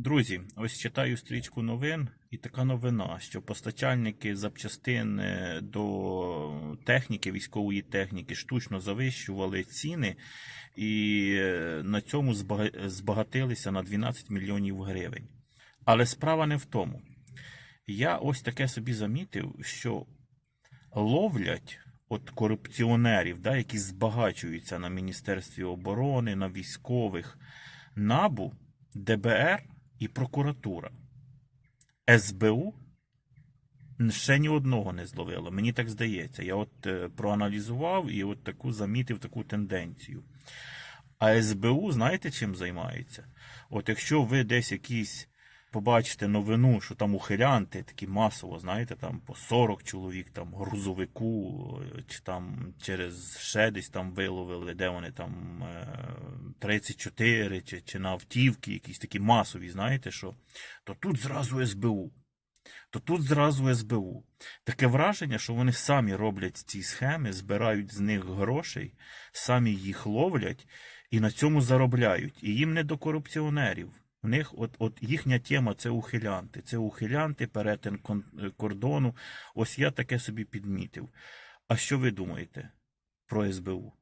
Друзі, ось читаю стрічку новин, і така новина, що постачальники запчастин е, до техніки, військової техніки, штучно завищували ціни і е, на цьому збагатилися на 12 мільйонів гривень. Але справа не в тому. Я ось таке собі замітив, що ловлять от корупціонерів, да, які збагачуються на Міністерстві оборони, на військових, НАБУ, ДБР і прокуратура. СБУ ще ні одного не зловило. Мені так здається. Я от е, проаналізував і от таку замітив таку тенденцію. А СБУ, знаєте, чим займається? От якщо ви десь якісь побачите новину, що там ухилянти такі масово, знаєте, там по 40 чоловік, там грузовику, е, чи там через ще десь там виловили, де вони там е, 34, чи, чи на автівки, якісь такі масові, знаєте що, то тут зразу СБУ. То тут зразу СБУ. Таке враження, що вони самі роблять ці схеми, збирають з них грошей, самі їх ловлять і на цьому заробляють. І їм не до корупціонерів. В них от, от їхня тема це ухилянти. Це ухилянти, перетин е, кордону. Ось я таке собі підмітив. А що ви думаєте про СБУ?